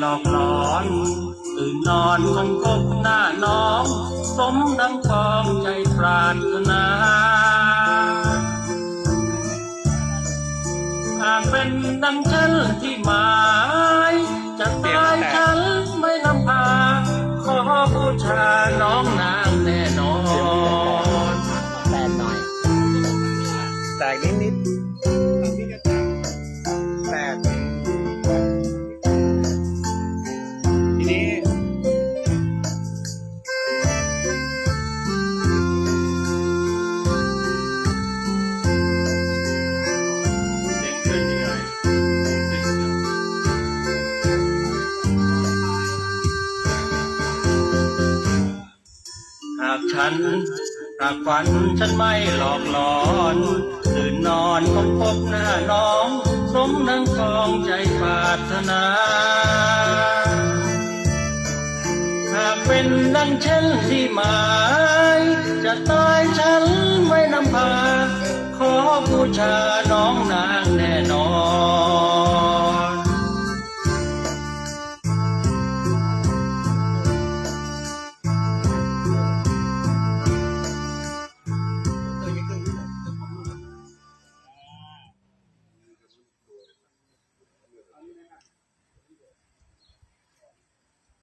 หลอกหลอนตื่นนอนคนกบหน้าน้อง สมดังความใจปรารถนาหากเป็นดังฉันที่หมายจะตายฉันไม่นำพาขอบูชาน้องนางแน่นอน แตกหน่อย แตกนิดนิดากฉัน หากฝันฉันไม่หลอกหลอนตื่นนอนคงพบหน้าน้อง สมนังคองใจปรารถนา หากเป็นดังเช่นที่หมาย จะตายฉันไม่นำพา ขอบูชาน้องนา